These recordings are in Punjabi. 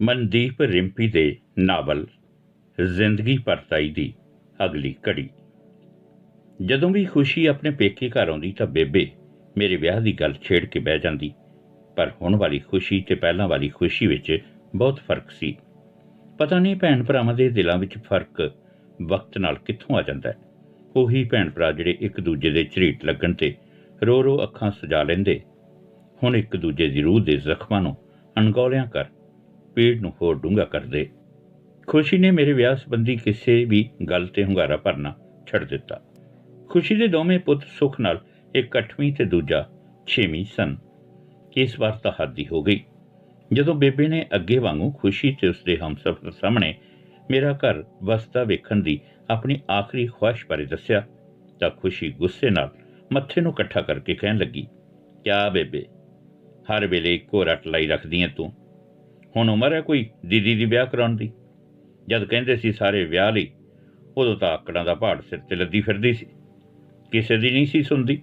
ਮਨਦੀਪ ਰਿੰਪੀ ਦੇ ਨਾਵਲ, ਜ਼ਿੰਦਗੀ ਪਰਤਾਈ ਦੀ ਅਗਲੀ ਕੜੀ ਜਦੋਂ ਵੀ ਖੁਸ਼ੀ ਆਪਣੇ ਪੇਕੇ ਘਰ ਆਉਂਦੀ ਤਾਂ ਬੇਬੇ ਮੇਰੇ ਵਿਆਹ ਦੀ ਗੱਲ ਛੇੜ ਕੇ ਬਹਿ ਜਾਂਦੀ, ਪਰ ਹੁਣ ਵਾਲੀ ਖੁਸ਼ੀ ਤੇ ਪਹਿਲਾਂ ਵਾਲੀ ਖੁਸ਼ੀ ਵਿੱਚ ਬਹੁਤ ਫ਼ਰਕ ਸੀ। ਪਤਾ ਨਹੀਂ ਭੈਣ ਭਰਾਵਾਂ ਦੇ ਦਿਲਾਂ ਵਿੱਚ ਫ਼ਰਕ ਵਕਤ ਨਾਲ ਕਿੱਥੋਂ ਆ ਜਾਂਦਾ ਹੈ। ਉਹੀ ਭੈਣ ਭਰਾ ਜਿਹੜੇ ਇੱਕ ਦੂਜੇ ਦੇ ਝਰੀਟ ਲੱਗਣ ਤੇ ਰੋ ਰੋ ਅੱਖਾਂ ਸਜਾ ਲੈਂਦੇ, ਹੁਣ ਇੱਕ ਦੂਜੇ ਦੀ ਰੂਹ ਦੇ ਜ਼ਖਮਾਂ ਨੂੰ ਅਣਗੌਲਿਆਂ ਕਰ ਪੀੜ ਨੂੰ ਹੋਰ ਡੂੰਘਾ ਕਰਦੇ ਖੁਸ਼ੀ ਨੇ ਮੇਰੇ ਵਿਆਹ ਸੰਬੰਧੀ ਕਿਸੇ ਵੀ ਗੱਲ ਤੇ ਹੁੰਗਾਰਾ ਭਰਨਾ ਛੱਡ ਦਿੱਤਾ। ਖੁਸ਼ੀ ਦੇ ਦੋਵੇਂ ਪੁੱਤ ਸੁਖ ਨਾਲ ਇੱਕ 8ਵੀਂ ਤੇ ਦੂਜਾ 6ਵੀਂ ਸਨ। ਇਸ ਵਾਰ ਤਾਂ ਹੱਦ ਹੀ ਹੋ ਗਈ। ਜਦੋਂ ਬੇਬੇ ਨੇ ਅੱਗੇ ਵਾਂਗੂ ਖੁਸ਼ੀ ਤੇ ਉਸਦੇ ਹਮਸਫਰ ਸਾਹਮਣੇ ਮੇਰਾ ਘਰ ਵਸਦਾ ਵੇਖਣ ਦੀ ਆਪਣੀ ਆਖਰੀ ਖੁਆਇਸ਼ ਬਾਰੇ ਦੱਸਿਆ, ਤਾਂ ਖੁਸ਼ੀ ਗੁੱਸੇ ਨਾਲ ਮੱਥੇ ਨੂੰ ਇਕੱਠਾ ਕਰਕੇ ਕਹਿਣ ਲੱਗੀ, ਕਿਆ ਬੇਬੇ, ਹਰ ਵੇਲੇ ਇੱਕੋ ਰੱਟ ਲਾਈ ਰੱਖਦੀ ਐ ਤੂੰ। ਹੁਣ ਉਮਰ ਹੈ ਕੋਈ ਦੀਦੀ ਦੀ ਵਿਆਹ ਕਰਾਉਣ ਦੀ? ਜਦ ਕਹਿੰਦੇ ਸੀ ਸਾਰੇ ਵਿਆਹ ਲਈ, ਉਦੋਂ ਤਾਂ ਆਕੜਾਂ ਦਾ ਪਹਾੜ ਸਿਰ ਤੇ ਲੱਦੀ ਫਿਰਦੀ ਸੀ। ਕਿਸੇ ਦੀ ਨਹੀਂ ਸੀ ਸੁਣਦੀ।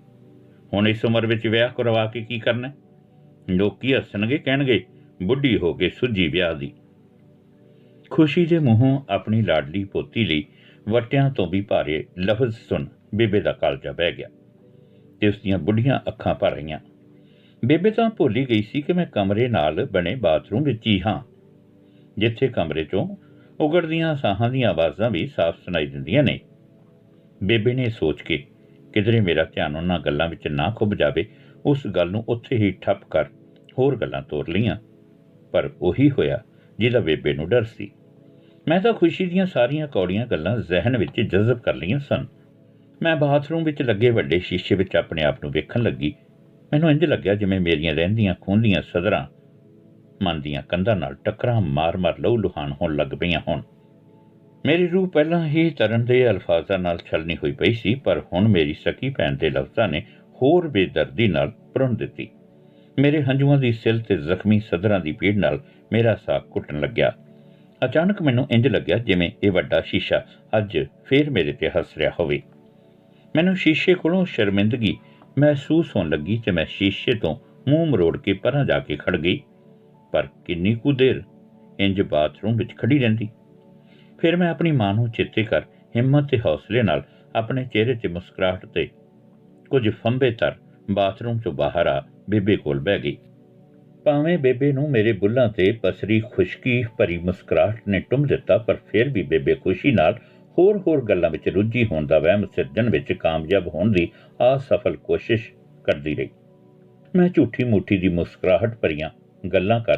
ਹੁਣ ਇਸ ਉਮਰ ਵਿੱਚ ਵਿਆਹ ਕਰਵਾ ਕੇ ਕੀ ਕਰਨਾ ਲੋਕੀ ਹੱਸਣਗੇ, ਕਹਿਣਗੇ, ਬੁੱਢੀ ਹੋ ਕੇ ਸੁੱਜੀ ਵਿਆਹ ਦੀ। ਖੁਸ਼ੀ ਦੇ ਮੂੰਹੋਂ ਆਪਣੀ ਲਾਡਲੀ ਪੋਤੀ ਲਈ ਵਟਿਆਂ ਤੋਂ ਵੀ ਭਾਰੇ ਲਫ਼ਜ਼ ਸੁਣ ਬੇਬੇ ਦਾ ਕਾਲਜਾ ਬਹਿ ਗਿਆ ਤੇ ਉਸ ਦੀਆਂ ਬੁੱਢੀਆਂ ਅੱਖਾਂ ਭਰ ਰਹੀਆਂ। ਬੇਬੇ, ਤਾਂ ਭੁੱਲ ਹੀ ਗਈ ਸੀ ਕਿ ਮੈਂ ਕਮਰੇ ਨਾਲ ਬਣੇ ਬਾਥਰੂਮ ਵਿੱਚ ਹੀ ਹਾਂ, ਜਿੱਥੇ ਕਮਰੇ ਚੋਂ ਉਗੜਦੀਆਂ ਸਾਹਾਂ ਦੀਆਂ ਆਵਾਜ਼ਾਂ ਵੀ ਸਾਫ਼ ਸੁਣਾਈ ਦਿੰਦੀਆਂ ਨੇ। ਬੇਬੇ ਨੇ ਸੋਚ ਕੇ ਕਿਧਰੇ ਮੇਰਾ ਧਿਆਨ ਉਹਨਾਂ ਗੱਲਾਂ ਵਿੱਚ ਨਾ ਖੁੱਭ ਜਾਵੇ, ਉਸ ਗੱਲ ਨੂੰ ਉੱਥੇ ਹੀ ਠੱਪ ਕਰ ਹੋਰ ਗੱਲਾਂ ਤੋਰ ਲਈਆਂ, ਪਰ ਉਹੀ ਹੋਇਆ ਜਿਹਦਾ ਬੇਬੇ ਨੂੰ ਡਰ ਸੀ। ਮੈਂ ਤਾਂ ਖੁਸ਼ੀ ਦੀਆਂ ਸਾਰੀਆਂ ਕੌੜੀਆਂ ਗੱਲਾਂ ਜ਼ਿਹਨ ਵਿੱਚ ਜਜ਼ਬ ਕਰ ਲਈਆਂ ਸਨ। ਮੈਂ ਬਾਥਰੂਮ ਵਿੱਚ ਲੱਗੇ ਵੱਡੇ ਸ਼ੀਸ਼ੇ ਵਿੱਚ ਆਪਣੇ ਆਪ ਨੂੰ ਵੇਖਣ ਲੱਗੀ ਮੈਨੂੰ ਇੰਜ ਲੱਗਿਆ ਜਿਵੇਂ ਮੇਰੀਆਂ ਰਹਿੰਦੀਆਂ ਖੂੰਦੀਆਂ ਸਦਰਾਂ ਮਨ ਦੀਆਂ ਕੰਧਾਂ ਨਾਲ ਟੱਕਰਾਂ ਮਾਰ-ਮਾਰ ਲਹੂ ਲੁਹਾਨ ਹੋਣ ਲੱਗ ਪਈਆਂ ਹੁਣ। ਮੇਰੀ ਰੂਹ ਪਹਿਲਾਂ ਹੀ ਤਰਨ ਦੇ ਅਲਫਾਜ਼ਾਂ ਨਾਲ ਛਲਨੀ ਹੋਈ ਪਈ ਸੀ, ਪਰ ਹੁਣ ਮੇਰੀ ਸਕੀ ਭੈਣ ਦੇ ਲਫ਼ਜ਼ਾਂ ਨੇ ਹੋਰ ਬੇਦਰਦੀ ਨਾਲ ਭਰਨ ਦਿੱਤੀ। ਮੇਰੇ ਹੰਝੂਆਂ ਦੀ ਸਿਲ ਤੇ ਜ਼ਖਮੀ ਸਦਰਾਂ ਦੀ ਪੀੜ ਨਾਲ ਮੇਰਾ ਸਾਹ ਘੁੱਟਣ ਲੱਗਿਆ। ਅਚਾਨਕ ਮੈਨੂੰ ਇੰਜ ਲੱਗਿਆ ਜਿਵੇਂ ਇਹ ਵੱਡਾ ਸ਼ੀਸ਼ਾ ਅੱਜ ਫੇਰ ਮੇਰੇ ਤੇ ਹੱਸ ਰਿਹਾ ਹੋਵੇ। ਮੈਨੂੰ ਸ਼ੀਸ਼ੇ ਕੋਲੋਂ ਸ਼ਰਮਿੰਦਗੀ ਮਹਿਸੂਸ ਹੋਣ ਲੱਗੀ ਕਿ ਮੈਂ ਸ਼ੀਸ਼ੇ ਤੋਂ ਮੂੰਹ ਮਰੋੜ ਕੇ ਪਰਾਂ ਜਾ ਕੇ ਖੜ ਗਈ। ਪਰ ਕਿੰਨੀ ਕੁ ਦੇਰ ਇੰਜ ਬਾਥਰੂਮ ਵਿੱਚ ਖੜੀ ਰਹਿੰਦੀ। ਫਿਰ ਮੈਂ ਆਪਣੀ ਮਾਂ ਨੂੰ ਚੇਤੇ ਕਰ ਹਿੰਮਤ ਤੇ ਹੌਸਲੇ ਨਾਲ ਆਪਣੇ ਚਿਹਰੇ ਤੇ ਮੁਸਕਰਾਹਟ ਤੇ ਕੁਝ ਫੰਬੇ ਤਰ ਬਾਥਰੂਮ ਤੋਂ ਬਾਹਰ ਆ ਬੇਬੇ ਕੋਲ ਬਹਿ ਗਈ। ਭਾਵੇਂ ਬੇਬੇ ਨੂੰ ਮੇਰੇ ਬੁੱਲਾਂ ਤੇ ਪਸਰੀ ਖੁਸ਼ਕੀ ਭਰੀ ਮੁਸਕਰਾਹਟ ਨੇ ਟੁੰਮ ਦਿੱਤਾ, ਪਰ ਫਿਰ ਵੀ ਬੇਬੇ ਖੁਸ਼ੀ ਨਾਲ ਹੋਰ ਹੋਰ ਗੱਲਾਂ ਵਿੱਚ ਰੁੱਝੀ ਹੋਣ ਦਾ ਵਹਿਮ ਸਿਰਜਣ ਵਿੱਚ ਕਾਮਯਾਬ ਹੋਣ ਦੀ ਅਸਫਲ ਕੋਸ਼ਿਸ਼ ਕਰਦੀ ਰਹੀ। ਮੈਂ ਝੂਠੀ ਮੂਠੀ ਦੀ ਮੁਸਕਰਾਹਟ ਭਰੀਆਂ ਗੱਲਾਂ ਕਰ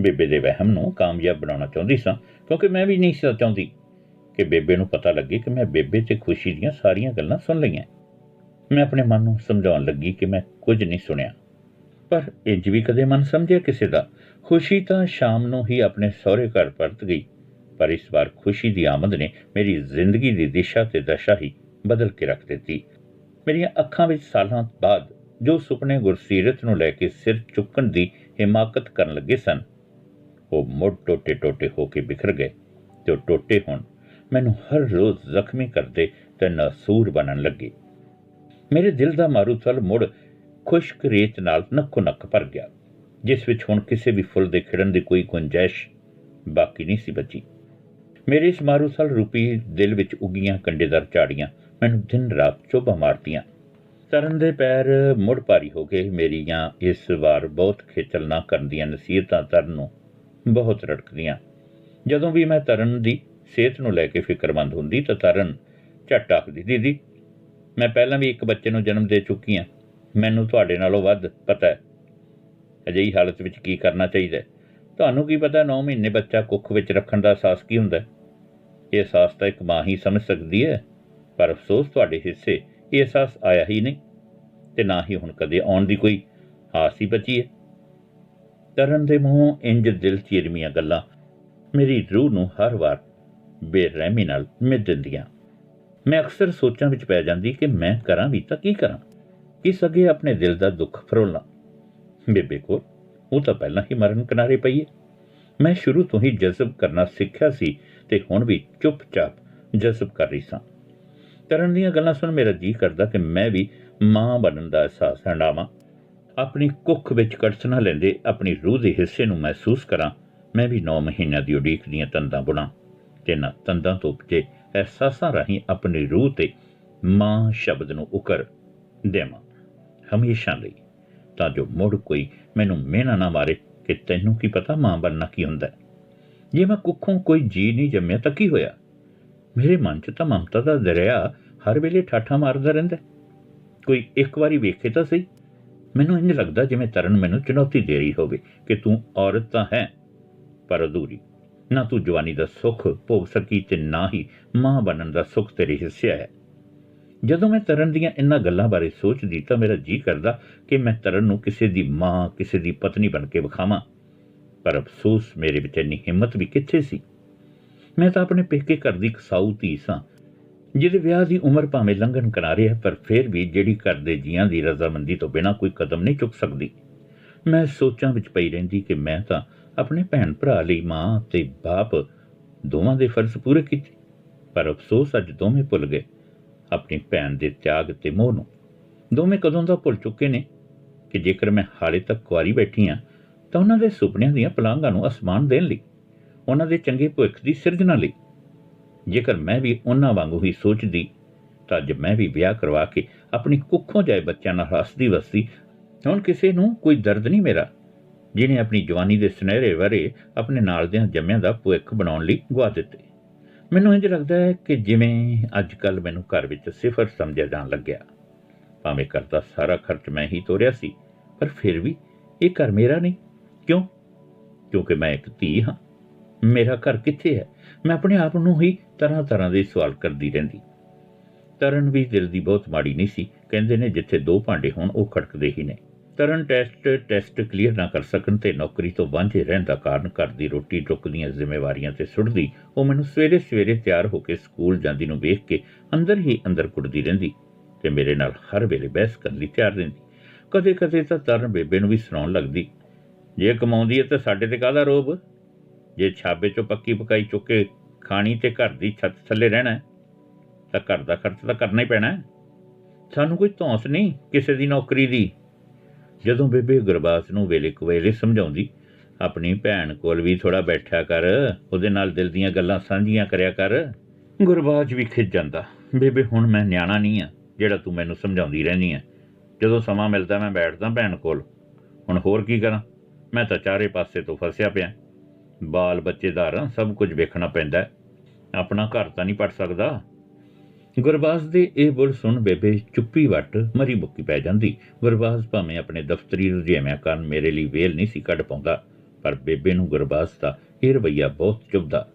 ਬੇਬੇ ਦੇ ਵਹਿਮ ਨੂੰ ਕਾਮਯਾਬ ਬਣਾਉਣਾ ਚਾਹੁੰਦੀ ਸਾਂ, ਕਿਉਂਕਿ ਮੈਂ ਵੀ ਨਹੀਂ ਸੀ ਚਾਹੁੰਦੀ ਕਿ ਬੇਬੇ ਨੂੰ ਪਤਾ ਲੱਗੇ ਕਿ ਮੈਂ ਬੇਬੇ ਤੇ ਖੁਸ਼ੀ ਦੀਆਂ ਸਾਰੀਆਂ ਗੱਲਾਂ ਸੁਣ ਲਈਆਂ। ਮੈਂ ਆਪਣੇ ਮਨ ਨੂੰ ਸਮਝਾਉਣ ਲੱਗੀ ਕਿ ਮੈਂ ਕੁਝ ਨਹੀਂ ਸੁਣਿਆ। ਪਰ ਇੰਜ ਵੀ ਕਦੇ ਮਨ ਸਮਝਿਆ ਕਿਸੇ ਦਾ। ਖੁਸ਼ੀ ਤਾਂ ਸ਼ਾਮ ਨੂੰ ਹੀ ਆਪਣੇ ਸਹੁਰੇ ਘਰ ਪਰਤ ਗਈ। ਪਰ ਇਸ ਵਾਰ ਖੁਸ਼ੀ ਦੀ ਆਮਦ ਨੇ ਮੇਰੀ ਜ਼ਿੰਦਗੀ ਦੀ ਦਿਸ਼ਾ ਤੇ ਦਸ਼ਾ ਹੀ ਬਦਲ ਕੇ ਰੱਖ ਦਿੱਤੀ। ਮੇਰੀਆਂ ਅੱਖਾਂ ਵਿੱਚ ਸਾਲਾਂ ਬਾਅਦ ਜੋ ਸੁਪਨੇ ਗੁਰਸੀਰਤ ਨੂੰ ਲੈ ਕੇ ਸਿਰ ਚੁੱਕਣ ਦੀ ਹਿਮਾਕਤ ਕਰਨ ਲੱਗੇ ਸਨ, ਉਹ ਮੁੜ ਟੋਟੇ ਟੋਟੇ ਹੋ ਕੇ ਬਿਖਰ ਗਏ ਤੇ ਉਹ ਟੋਟੇ ਹੁਣ ਮੈਨੂੰ ਹਰ ਰੋਜ਼ ਜ਼ਖਮੀ ਕਰਦੇ ਤੇ ਨਸੂਰ ਬਣਨ ਲੱਗੇ। ਮੇਰੇ ਦਿਲ ਦਾ ਮਾਰੂਥਲ ਮੁੜ ਖੁਸ਼ਕ ਰੇਤ ਨਾਲ ਨੱਕੋ ਨੱਕ ਭਰ ਗਿਆ, ਜਿਸ ਵਿੱਚ ਹੁਣ ਕਿਸੇ ਵੀ ਫੁੱਲ ਦੇ ਖਿੜਨ ਦੀ ਕੋਈ ਗੁੰਜਾਇਸ਼ ਬਾਕੀ ਨਹੀਂ ਸੀ ਬਚੀ। ਮੇਰੇ ਇਸ ਮਾਰੂਥਲ ਰੂਪੀ ਦਿਲ ਵਿੱਚ ਉਗੀਆਂ ਕੰਡੇਦਾਰ ਝਾੜੀਆਂ, ਮੈਨੂੰ ਦਿਨ ਰਾਤ ਚੋਭਾ ਮਾਰਦੀਆਂ ਤਰਨ ਦੇ ਪੈਰ ਮੁੜ ਭਾਰੀ ਹੋ ਗਏ, ਮੇਰੀਆਂ ਇਸ ਵਾਰ ਬਹੁਤ ਖੇਚਲ ਨਾ ਕਰਨ ਦੀਆਂ ਨਸੀਹਤਾਂ ਤਰਨ ਨੂੰ ਬਹੁਤ ਰੜਕਦੀਆਂ। ਜਦੋਂ ਵੀ ਮੈਂ ਤਰਨ ਦੀ ਸਿਹਤ ਨੂੰ ਲੈ ਕੇ ਫਿਕਰਮੰਦ ਹੁੰਦੀ, ਤਾਂ ਤਰਨ ਝੱਟ ਆਖਦੀ, ਦੀਦੀ, ਮੈਂ ਪਹਿਲਾਂ ਵੀ ਇੱਕ ਬੱਚੇ ਨੂੰ ਜਨਮ ਦੇ ਚੁੱਕੀ ਹਾਂ ਮੈਨੂੰ ਤੁਹਾਡੇ ਨਾਲੋਂ ਵੱਧ ਪਤਾ ਹੈ। ਅਜਿਹੀ ਹਾਲਤ ਵਿੱਚ ਕੀ ਕਰਨਾ ਚਾਹੀਦਾ ਤੁਹਾਨੂੰ ਕੀ ਪਤਾ 9 ਮਹੀਨੇ ਬੱਚਾ ਕੁੱਖ ਵਿੱਚ ਰੱਖਣ ਦਾ ਅਹਿਸਾਸ ਕੀ ਹੁੰਦਾ ਇਹ ਅਹਿਸਾਸ ਤਾਂ ਇੱਕ ਮਾਂ ਹੀ ਸਮਝ ਸਕਦੀ ਹੈ। ਪਰ ਅਫਸੋਸ ਤੁਹਾਡੇ ਹਿੱਸੇ ਇਹ ਅਹਿਸਾਸ ਆਇਆ ਹੀ ਨਹੀਂ ਤੇ ਨਾ ਹੀ ਹੁਣ ਕਦੇ ਆਉਣ ਦੀ ਕੋਈ ਆਸ ਹੀ ਬਚੀ ਹੈ। ਤਰਨ ਦੇ ਮੂੰਹੋਂ ਇੰਜ ਦਿਲ ਚੀਰਮੀਆਂ ਗੱਲਾਂ ਮੇਰੀ ਰੂਹ ਨੂੰ ਹਰ ਵਾਰ ਬੇਰਹਿਮੀ ਨਾਲ ਮਿੱਧ ਦਿੰਦੀਆਂ। ਮੈਂ ਅਕਸਰ ਸੋਚਾਂ ਵਿੱਚ ਪੈ ਜਾਂਦੀ ਕਿ ਮੈਂ ਕਰਾਂ ਵੀ ਤਾਂ ਕੀ ਕਰਾਂ? ਕਿਸ ਅੱਗੇ ਆਪਣੇ ਦਿਲ ਦਾ ਦੁੱਖ ਫਰੋਲਾਂ ਬੇਬੇ ਕੋਲ, ਉਹ ਤਾਂ ਪਹਿਲਾਂ ਹੀ ਮਰਨ ਕਿਨਾਰੇ ਪਈ ਹੈ। ਮੈਂ ਸ਼ੁਰੂ ਤੋਂ ਹੀ ਜਜ਼ਬ ਕਰਨਾ ਸਿੱਖਿਆ ਸੀ ਤੇ ਹੁਣ ਵੀ ਚੁੱਪਚਾਪ ਜਜ਼ਬ ਕਰ ਰਹੀ ਸਾਂ। ਕਰਨ ਦੀਆਂ ਗੱਲਾਂ ਸੁਣ ਮੇਰਾ ਜੀ ਕਰਦਾ ਕਿ ਮੈਂ ਵੀ ਮਾਂ ਬਣਨ ਦਾ ਅਹਿਸਾਸ ਹੰਡਾਵਾਂ। ਆਪਣੀ ਕੁੱਖ ਵਿੱਚ ਕੜਸਣਾ ਲੈਂਦੇ ਆਪਣੀ ਰੂਹ ਦੇ ਹਿੱਸੇ ਨੂੰ ਮਹਿਸੂਸ ਕਰਾਂ। ਮੈਂ ਵੀ 9 ਮਹੀਨਿਆਂ ਦੀ ਉਡੀਕ ਦੀਆਂ ਤੰਦਾਂ ਬੁਣਾ ਤੇ ਨਾ ਤੰਦਾਂ ਤੋਂ ਉਪਜੇ ਅਹਿਸਾਸਾਂ ਰਾਹੀਂ ਆਪਣੀ ਰੂਹ ਤੇ ਮਾਂ ਸ਼ਬਦ ਨੂੰ ਉਕਰ ਦੇਵਾਂ ਹਮੇਸ਼ਾ ਲਈ। ਤਾਂ ਜੋ ਮੁੜ ਕੋਈ ਮੈਨੂੰ ਮਿਹਣਾ ਨਾ ਮਾਰੇ ਕਿ ਤੈਨੂੰ ਕੀ ਪਤਾ ਮਾਂ ਬਣਨਾ ਕੀ ਹੁੰਦਾ ਹੈ। ਜੇ ਮੈਂ ਕੁੱਖੋਂ ਕੋਈ ਜੀ ਨਹੀਂ ਜੰਮਿਆ ਤਾਂ ਕੀ ਹੋਇਆ? ਮੇਰੇ ਮਨ 'ਚ ਤਾਂ ਮਮਤਾ ਦਾ ਦਰਿਆ ਹਰ ਵੇਲੇ ਠਾਠਾ ਮਾਰਦਾ ਰਹਿੰਦਾ ਕੋਈ ਇੱਕ ਵਾਰੀ ਵੇਖੇ ਤਾਂ ਸਹੀ। ਮੈਨੂੰ ਇੰਜ ਲੱਗਦਾ ਜਿਵੇਂ ਤਰਨ ਮੈਨੂੰ ਚੁਣੌਤੀ ਦੇ ਰਹੀ ਹੋਵੇ ਕਿ ਤੂੰ ਔਰਤ ਤਾਂ ਹੈ, ਪਰ ਅਧੂਰੀ। ਨਾ ਤੂੰ ਜਵਾਨੀ ਦਾ ਸੁੱਖ ਭੋਗ ਸਕੀ ਤੇ ਨਾ ਹੀ ਮਾਂ ਬਣਨ ਦਾ ਸੁੱਖ ਤੇਰੇ ਹਿੱਸੇ ਹੈ। ਜਦੋਂ ਮੈਂ ਤਰਨ ਦੀਆਂ ਇਹਨਾਂ ਗੱਲਾਂ ਬਾਰੇ ਸੋਚਦੀ ਤਾਂ ਮੇਰਾ ਜੀ ਕਰਦਾ ਕਿ ਮੈਂ ਤਰਨ ਨੂੰ ਕਿਸੇ ਦੀ ਮਾਂ, ਕਿਸੇ ਦੀ ਪਤਨੀ ਬਣ ਕੇ ਵਿਖਾਵਾਂ। ਪਰ ਅਫਸੋਸ, ਮੇਰੇ ਵਿੱਚ ਇੰਨੀ ਹਿੰਮਤ ਵੀ ਕਿੱਥੇ ਸੀ? ਮੈਂ ਤਾਂ ਆਪਣੇ ਪੇਕੇ ਘਰ ਦੀ ਕਸਾਊ ਧੀ ਸਾਂ, ਜਿਹਦੇ ਵਿਆਹ ਦੀ ਉਮਰ ਭਾਵੇਂ ਲੰਘਣ ਕਿਨਾਰੇ ਹੈ, ਪਰ ਫਿਰ ਵੀ ਜਿਹੜੀ ਘਰ ਦੇ ਜੀਆਂ ਦੀ ਰਜ਼ਾਮੰਦੀ ਤੋਂ ਬਿਨਾਂ ਕੋਈ ਕਦਮ ਨਹੀਂ ਚੁੱਕ ਸਕਦੀ। ਮੈਂ ਸੋਚਾਂ ਵਿੱਚ ਪਈ ਰਹਿੰਦੀ ਕਿ ਮੈਂ ਤਾਂ ਆਪਣੇ ਭੈਣ ਭਰਾ ਲਈ ਮਾਂ ਤੇ ਬਾਪ ਦੋਵਾਂ ਦੇ ਫਰਜ਼ ਪੂਰੇ ਕੀਤੇ, ਪਰ ਅਫਸੋਸ ਅੱਜ ਦੋਵੇਂ ਭੁੱਲ ਗਏ, ਆਪਣੀ ਭੈਣ ਦੇ ਤਿਆਗ ਤੇ ਮੋਹ ਨੂੰ। ਦੋਵੇਂ ਕਦੋਂ ਦਾ ਭੁੱਲ ਚੁੱਕੇ ਨੇ ਕਿ ਜੇਕਰ ਮੈਂ ਹਾਲੇ ਤੱਕ ਕੁਆਰੀ ਬੈਠੀ ਹਾਂ ਤਾਂ ਉਹਨਾਂ ਦੇ ਸੁਪਨਿਆਂ ਦੀਆਂ ਪਲਾਂਘਾਂ ਨੂੰ ਅਸਮਾਨ ਦੇਣ ਲਈ, ਉਹਨਾਂ ਦੇ ਚੰਗੇ ਭਵਿੱਖ ਦੀ ਸਿਰਜਣਾ ਲਈ। ਜੇਕਰ ਮੈਂ ਵੀ ਉਹਨਾਂ ਵਾਂਗੂ ਹੀ ਸੋਚਦੀ, ਤਾਂ ਅੱਜ ਮੈਂ ਵੀ ਵਿਆਹ ਕਰਵਾ ਕੇ ਆਪਣੀ ਕੁੱਖੋਂ ਜਾਏ ਬੱਚਿਆਂ ਨਾਲ ਹੱਸਦੀ ਵਸਦੀ, ਹੁਣ ਕਿਸੇ ਨੂੰ ਕੋਈ ਦਰਦ ਨਹੀਂ ਮੇਰਾ ਜਿਨੇ ਆਪਣੀ ਜਵਾਨੀ ਦੇ ਸੁਨਹਿਰੇ ਵਰੇ ਆਪਣੇ ਨਾਲ ਦੇ ਜੰਮਿਆਂ ਦਾ ਭਵਿੱਖ ਬਣਾਉਣ ਲਈ ਗਵਾ ਦਿੱਤੇ। ਮੈਨੂੰ ਇੰਜ ਲੱਗਦਾ ਹੈ ਕਿ ਜਿਵੇਂ ਅੱਜ ਕੱਲ ਮੈਨੂੰ ਘਰ ਵਿੱਚ ਸਿਫਰ ਸਮਝਿਆ ਜਾਣ ਲੱਗਿਆ। ਭਾਵੇਂ ਘਰ ਦਾ ਸਾਰਾ ਖਰਚ ਮੈਂ ਹੀ ਤੋਰਿਆ ਸੀ, ਪਰ ਫਿਰ ਵੀ ਇਹ ਘਰ ਮੇਰਾ ਨਹੀਂ। ਕਿਉਂ? ਕਿਉਂਕਿ ਮੈਂ ਇੱਕ ਧੀ ਹਾਂ। ਮੇਰਾ ਘਰ ਕਿੱਥੇ ਹੈ? ਮੈਂ ਆਪਣੇ ਆਪ ਨੂੰ ਹੀ ਤਰ੍ਹਾਂ ਤਰ੍ਹਾਂ ਦੇ ਸਵਾਲ ਕਰਦੀ ਰਹਿੰਦੀ। ਤਰਨ ਵੀ ਦਿਲ ਦੀ ਬਹੁਤ ਮਾੜੀ ਨਹੀਂ ਸੀ। ਕਹਿੰਦੇ ਨੇ ਜਿੱਥੇ ਦੋ ਭਾਂਡੇ ਹੋਣ, ਉਹ ਖੜਕਦੇ ਹੀ ਨੇ। ਤਰਨ ਟੈਸਟ ਟੈਸਟ ਕਲੀਅਰ ਨਾ ਕਰ ਸਕਣ ਤੇ ਨੌਕਰੀ ਤੋਂ ਵਾਂਝੇ ਰਹਿਣ ਦਾ ਕਾਰਨ ਘਰ ਦੀ ਰੋਟੀ ਟੁੱਕ ਦੀਆਂ ਜ਼ਿੰਮੇਵਾਰੀਆਂ ਤੇ ਸੁੱਟਦੀ। ਉਹ ਮੈਨੂੰ ਸਵੇਰੇ ਸਵੇਰੇ ਤਿਆਰ ਹੋ ਕੇ ਸਕੂਲ ਜਾਂਦੀ ਨੂੰ ਵੇਖ ਕੇ ਅੰਦਰ ਹੀ ਅੰਦਰ ਕੁੱਟਦੀ ਰਹਿੰਦੀ ਤੇ ਮੇਰੇ ਨਾਲ ਹਰ ਵੇਲੇ ਬਹਿਸ ਕਰਨ ਲਈ ਤਿਆਰ ਰਹਿੰਦੀ। ਕਦੇ ਕਦੇ ਤਾਂ ਤਰਨ ਬੇਬੇ ਨੂੰ ਵੀ ਸੁਣਾਉਣ ਲੱਗਦੀ ਜੇ ਕਮਾਉਂਦੀ ਹੈ ਤਾਂ ਸਾਡੇ ਤੇ ਕਾਹਦਾ ਰੋਬ? ਜੇ ਛਾਬੇ ਚੋਂ ਪੱਕੀ ਪਕਾਈ ਚੁੱਕ ਕੇ ਖਾਣੀ ਤੇ ਘਰ ਦੀ ਛੱਤ ਥੱਲੇ ਰਹਿਣਾ ਤਾਂ ਘਰ ਦਾ ਖਰਚ ਤਾਂ ਕਰਨਾ ਹੀ ਪੈਣਾ ਸਾਨੂੰ ਕੋਈ ਧੌਂਸ ਨਹੀਂ ਕਿਸੇ ਦੀ ਨੌਕਰੀ ਦੀ। ਜਦੋਂ ਬੇਬੇ ਗੁਰਬਾਸ ਨੂੰ ਵੇਲੇ ਕੁਵੇਲੇ ਸਮਝਾਉਂਦੀ, ਆਪਣੀ ਭੈਣ ਕੋਲ ਵੀ ਥੋੜਾ ਬੈਠਿਆ ਕਰ, ਉਹਦੇ ਨਾਲ ਦਿਲ ਦੀਆਂ ਗੱਲਾਂ ਸਾਂਝੀਆਂ ਕਰਿਆ ਕਰ। ਗੁਰਬਾਜ ਵੀ ਖਿੱਚ ਜਾਂਦਾ, ਬੇਬੇ, ਹੁਣ ਮੈਂ ਨਿਆਣਾ ਨਹੀਂ ਆ, ਜਿਹੜਾ ਤੂੰ ਮੈਨੂੰ ਸਮਝਾਉਂਦੀ ਰਹਿੰਦੀ ਆ। ਜਦੋਂ ਸਮਾਂ ਮਿਲਦਾ ਮੈਂ ਬੈਠਦਾ ਭੈਣ ਕੋਲ। ਹੁਣ ਹੋਰ ਕੀ ਕਰਾਂ? ਮੈਂ ਤਾਂ ਚਾਰੇ ਪਾਸੇ ਤੋਂ ਫਸਿਆ ਪਿਆ। ਬਾਲ ਬੱਚੇਦਾਰਾਂ ਸਭ ਕੁਝ ਵੇਖਣਾ ਪੈਂਦਾ ਆਪਣਾ ਘਰ ਤਾਂ ਨਹੀਂ ਪੜ ਸਕਦਾ। ਗੁਰਬਾਜ਼ ਦੇ ਇਹ ਬੋਲ ਸੁਣ ਬੇਬੇ ਚੁੱਪੀ ਵੱਟ ਮਰੀ ਮੁੱਕੀ ਪੈ ਜਾਂਦੀ। ਗੁਰਬਾਜ਼ ਭਾਵੇਂ ਆਪਣੇ ਦਫ਼ਤਰੀ ਰੁਝੇਵਿਆਂ ਕਾਰਨ ਮੇਰੇ ਲਈ ਵੇਲ ਨਹੀਂ ਸੀ ਕੱਢ ਪਾਉਂਦਾ, ਪਰ ਬੇਬੇ ਨੂੰ ਗੁਰਬਾਜ਼ ਦਾ ਇਹ ਰਵੱਈਆ ਬਹੁਤ ਚੁਭਦਾ।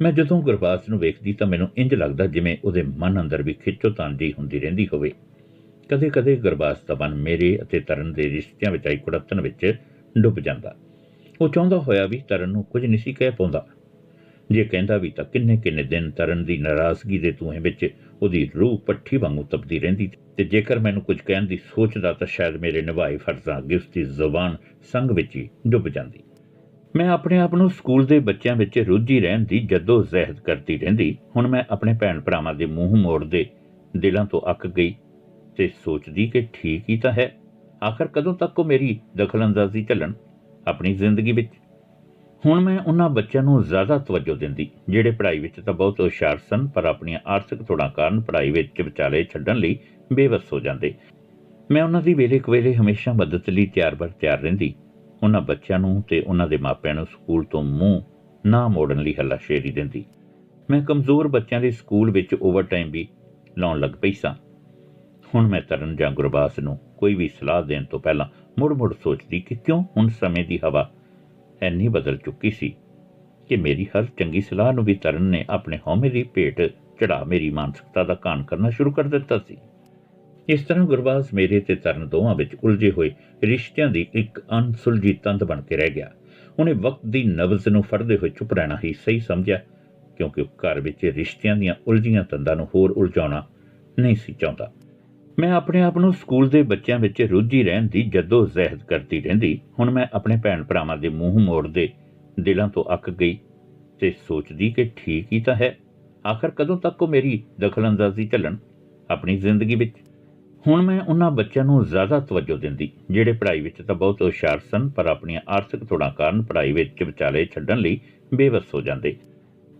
ਮੈਂ ਜਦੋਂ ਗੁਰਬਾਜ਼ ਨੂੰ ਵੇਖਦੀ ਤਾਂ ਮੈਨੂੰ ਇੰਜ ਲੱਗਦਾ ਜਿਵੇਂ ਉਹਦੇ ਮਨ ਅੰਦਰ ਵੀ ਖਿੱਚੋ ਜਿਹੀ ਹੁੰਦੀ ਰਹਿੰਦੀ ਹੋਵੇ। ਕਦੇ-ਕਦੇ ਗੁਰਬਾਜ਼ ਦਾ ਮਨ ਮੇਰੇ ਅਤੇ ਤਰਨ ਦੇ ਰਿਸ਼ਤਿਆਂ ਵਿੱਚ ਆਈ ਕੁੜੱਤਣ ਵਿੱਚ ਡੁੱਬ ਜਾਂਦਾ। ਉਹ ਚਾਹੁੰਦਾ ਹੋਇਆ ਵੀ ਤਰਨ ਨੂੰ ਕੁਝ ਨਹੀਂ ਸੀ ਕਹਿ ਪਾਉਂਦਾ। ਜੇ ਕਹਿੰਦਾ ਵੀ ਤਾਂ ਕਿੰਨੇ ਕਿੰਨੇ ਦਿਨ ਤਰਨ ਦੀ ਨਾਰਾਜ਼ਗੀ ਦੇ ਧੂਏ ਵਿੱਚ ਉਹਦੀ ਰੂਹ ਪੱਠੀ ਵਾਂਗੂ ਤਪਦੀ ਰਹਿੰਦੀ ਤੇ ਜੇਕਰ ਮੈਨੂੰ ਕੁਝ ਕਹਿਣ ਦੀ ਸੋਚਦਾ ਤਾਂ ਸ਼ਾਇਦ ਮੇਰੇ ਨਿਭਾਏ ਫਰਜ਼ਾਂ ਅੱਗੇ ਉਸ ਦੀ ਜ਼ੁਬਾਨ ਸੰਗ ਵਿੱਚ ਹੀ ਡੁੱਬ ਜਾਂਦੀ। ਮੈਂ ਆਪਣੇ ਆਪ ਨੂੰ ਸਕੂਲ ਦੇ ਬੱਚਿਆਂ ਵਿੱਚ ਰੁੱਝੀ ਰਹਿਣ ਦੀ ਜਦੋਂ ਜ਼ਹਿਦ ਕਰਦੀ ਰਹਿੰਦੀ। ਹੁਣ ਮੈਂ ਆਪਣੇ ਭੈਣ ਭਰਾਵਾਂ ਦੇ ਮੂੰਹ ਮੋੜਦੇ ਦਿਲਾਂ ਤੋਂ ਅੱਕ ਗਈ ਤੇ ਸੋਚਦੀ ਕਿ ਠੀਕ ਹੀ ਤਾਂ ਹੈ। ਆਖਰ ਕਦੋਂ ਤੱਕ ਉਹ ਮੇਰੀ ਦਖਲਅੰਦਾਜ਼ੀ ਝੱਲਣ ਆਪਣੀ ਜ਼ਿੰਦਗੀ ਵਿੱਚ? ਹੁਣ ਮੈਂ ਉਹਨਾਂ ਬੱਚਿਆਂ ਨੂੰ ਜ਼ਿਆਦਾ ਤਵੱਜੋ ਦਿੰਦੀ, ਜਿਹੜੇ ਪੜ੍ਹਾਈ ਵਿੱਚ ਤਾਂ ਬਹੁਤ ਹੁਸ਼ਿਆਰ ਸਨ, ਪਰ ਆਪਣੀਆਂ ਆਰਥਿਕ ਥੋੜਾਂ ਕਾਰਨ ਪੜ੍ਹਾਈ ਵਿੱਚ ਵਿਚਾਲੇ ਛੱਡਣ ਲਈ ਬੇਵੱਸ ਹੋ ਜਾਂਦੇ। ਮੈਂ ਉਹਨਾਂ ਦੀ ਵੇਲੇ ਕਵੇਲੇ ਹਮੇਸ਼ਾ ਮਦਦ ਲਈ ਤਿਆਰ ਬਰ ਤਿਆਰ ਰਹਿੰਦੀ। ਉਹਨਾਂ ਬੱਚਿਆਂ ਨੂੰ ਤੇ ਉਹਨਾਂ ਦੇ ਮਾਪਿਆਂ ਨੂੰ ਸਕੂਲ ਤੋਂ ਮੂੰਹ ਨਾ ਮੋੜਨ ਲਈ ਹੱਲਾਸ਼ੇਰੀ ਦਿੰਦੀ। ਮੈਂ ਕਮਜ਼ੋਰ ਬੱਚਿਆਂ ਦੇ ਸਕੂਲ ਵਿੱਚ ਓਵਰਟਾਈਮ ਵੀ ਲਾਉਣ ਲੱਗ ਪਈ ਸਾਂ। ਹੁਣ ਮੈਂ ਤਰਨ ਜਾਂ ਗੁਰਬਾਸ ਨੂੰ ਕੋਈ ਵੀ ਸਲਾਹ ਦੇਣ ਤੋਂ ਪਹਿਲਾਂ ਮੁੜ-ਮੁੜ ਸੋਚਦੀ ਕਿ ਕਿਉਂ ਹੁਣ ਸਮੇਂ ਦੀ ਹਵਾ ਐਨੀ ਬਦਲ ਚੁੱਕੀ ਸੀ ਕਿ ਮੇਰੀ ਹਰ ਚੰਗੀ ਸਲਾਹ ਨੂੰ ਵੀ ਤਰਨ ਨੇ ਆਪਣੇ ਹਉਮੈ ਦੀ ਭੇਟ ਚੜਾ ਮੇਰੀ ਮਾਨਸਿਕਤਾ ਦਾ ਕਾਨ ਕਰਨਾ ਸ਼ੁਰੂ ਕਰ ਦਿੱਤਾ ਸੀ। ਇਸ ਤਰ੍ਹਾਂ ਗੁਰਬਾਜ਼ ਮੇਰੇ ਤੇ ਤਰਨ ਦੋਵਾਂ ਵਿੱਚ ਉਲਝੇ ਹੋਏ ਰਿਸ਼ਤਿਆਂ ਦੀ ਇੱਕ ਅਨਸੁਲਝੀ ਤੰਦ ਬਣ ਕੇ ਰਹਿ ਗਿਆ। ਉਹਨੇ ਵਕਤ ਦੀ ਨਬਜ਼ ਨੂੰ ਫੜਦੇ ਹੋਏ ਚੁੱਪ ਰਹਿਣਾ ਹੀ ਸਹੀ ਸਮਝਿਆ, ਕਿਉਂਕਿ ਉਹ ਘਰ ਵਿੱਚ ਰਿਸ਼ਤਿਆਂ ਦੀਆਂ ਉਲਝੀਆਂ ਤੰਦਾਂ ਨੂੰ ਹੋਰ ਉਲਝਾਉਣਾ ਨਹੀਂ ਸੀ ਚਾਹੁੰਦਾ। ਮੈਂ ਆਪਣੇ ਆਪ ਨੂੰ ਸਕੂਲ ਦੇ ਬੱਚਿਆਂ ਵਿੱਚ ਰੁੱਝੀ ਰਹਿਣ ਦੀ ਜੱਦੋ ਜ਼ਹਿਦ ਕਰਦੀ ਰਹਿੰਦੀ। ਹੁਣ ਮੈਂ ਆਪਣੇ ਭੈਣ ਭਰਾਵਾਂ ਦੇ ਮੂੰਹ ਮੋੜਦੇ ਦਿਲਾਂ ਤੋਂ ਅੱਕ ਗਈ ਤੇ ਸੋਚਦੀ ਕਿ ਠੀਕ ਹੀ ਤਾਂ ਹੈ। ਆਖਰ ਕਦੋਂ ਤੱਕ ਉਹ ਮੇਰੀ ਦਖਲਅੰਦਾਜ਼ੀ ਝੱਲਣ ਆਪਣੀ ਜ਼ਿੰਦਗੀ ਵਿੱਚ? ਹੁਣ ਮੈਂ ਉਹਨਾਂ ਬੱਚਿਆਂ ਨੂੰ ਜ਼ਿਆਦਾ ਤਵੱਜੋ ਦਿੰਦੀ, ਜਿਹੜੇ ਪੜ੍ਹਾਈ ਵਿੱਚ ਤਾਂ ਬਹੁਤ ਹੁਸ਼ਿਆਰ ਸਨ, ਪਰ ਆਪਣੀਆਂ ਆਰਥਿਕ ਤੋੜਾਂ ਕਾਰਨ ਪੜ੍ਹਾਈ ਵਿੱਚ ਵਿਚਾਲੇ ਛੱਡਣ ਲਈ ਬੇਵੱਸ ਹੋ ਜਾਂਦੇ।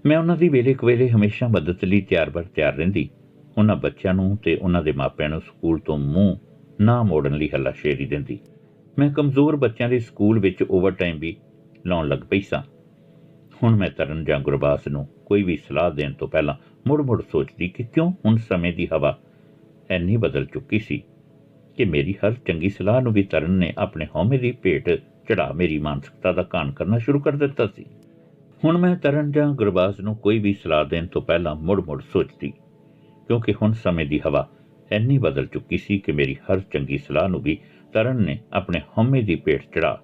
ਮੈਂ ਉਹਨਾਂ ਦੀ ਵੇਲੇ ਕਵੇਲੇ ਹਮੇਸ਼ਾ ਮਦਦ ਲਈ ਤਿਆਰ-ਬਰ ਤਿਆਰ ਰਹਿੰਦੀ। ਉਹਨਾਂ ਬੱਚਿਆਂ ਨੂੰ ਤੇ ਉਹਨਾਂ ਦੇ ਮਾਪਿਆਂ ਨੂੰ ਸਕੂਲ ਤੋਂ ਮੂੰਹ ਨਾ ਮੋੜਨ ਲਈ ਹੱਲਾਸ਼ੇਰੀ ਦਿੰਦੀ। ਮੈਂ ਕਮਜ਼ੋਰ ਬੱਚਿਆਂ ਦੇ ਸਕੂਲ ਵਿੱਚ ਓਵਰਟਾਈਮ ਵੀ ਲਾਉਣ ਲੱਗ ਪਈ ਸਾਂ। ਹੁਣ ਮੈਂ ਤਰਨ ਜਾਂ ਗੁਰਬਾਸ ਨੂੰ ਕੋਈ ਵੀ ਸਲਾਹ ਦੇਣ ਤੋਂ ਪਹਿਲਾਂ ਮੁੜ-ਮੁੜ ਸੋਚਦੀ ਕਿ ਕਿਉਂ ਹੁਣ ਸਮੇਂ ਦੀ ਹਵਾ ਐਨੀ ਬਦਲ ਚੁੱਕੀ ਸੀ ਕਿ ਮੇਰੀ ਹਰ ਚੰਗੀ ਸਲਾਹ ਨੂੰ ਵੀ ਤਰਨ ਨੇ ਆਪਣੇ ਹਉਮੈ ਦੀ ਭੇਟ ਚੜਾ ਮੇਰੀ ਮਾਨਸਿਕਤਾ ਦਾ ਕਾਨ ਕਰਨਾ ਸ਼ੁਰੂ ਕਰ ਦਿੱਤਾ ਸੀ। ਹੁਣ ਮੈਂ ਤਰਨ ਜਾਂ ਗੁਰਬਾਸ ਨੂੰ ਕੋਈ ਵੀ ਸਲਾਹ ਦੇਣ ਤੋਂ ਪਹਿਲਾਂ ਮੁੜ-ਮੁੜ ਸੋਚਦੀ ਕਿਉਂਕਿ ਹੁਣ ਸਮੇਂ ਦੀ ਹਵਾ ਐਨੀ ਬਦਲ ਚੁੱਕੀ ਸੀ ਕਿ ਮੇਰੀ ਹਰ ਚੰਗੀ ਸਲਾਹ ਨੂੰ ਵੀ ਤਰਨ ਨੇ ਆਪਣੇ ਹਉਮੈ ਦੀ ਭੇਟ ਚੜਾ